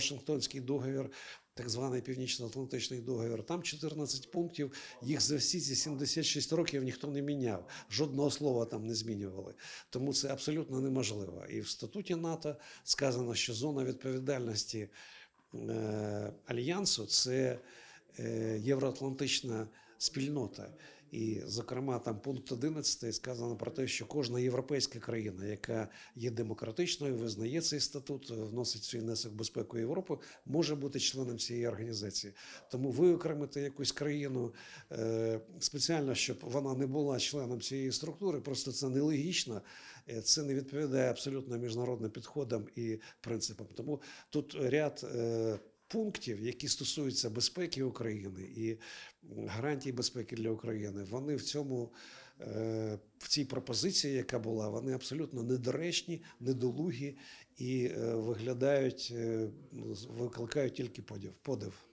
Вашингтонський договір, так званий Північно-Атлантичний договір. Там 14 пунктів. Їх за всі ці 76 років ніхто не міняв. Жодного слова там не змінювали. Тому це абсолютно неможливо. І в статуті НАТО сказано, що зона відповідальності е, альянсу це е, євроатлантична спільнота. І, зокрема, там пункт 11 сказано про те, що кожна європейська країна, яка є демократичною, визнає цей статут, вносить свій внесок безпеку Європи, може бути членом цієї організації. Тому виокремити якусь країну е, спеціально, щоб вона не була членом цієї структури, просто це нелогічно, е, це не відповідає абсолютно міжнародним підходам і принципам. Тому тут ряд. е, Пунктів, які стосуються безпеки України і гарантій безпеки для України, вони в цьому е, в цій пропозиції, яка була, вони абсолютно недоречні, недолугі і е, виглядають, е, викликають тільки подив. подив.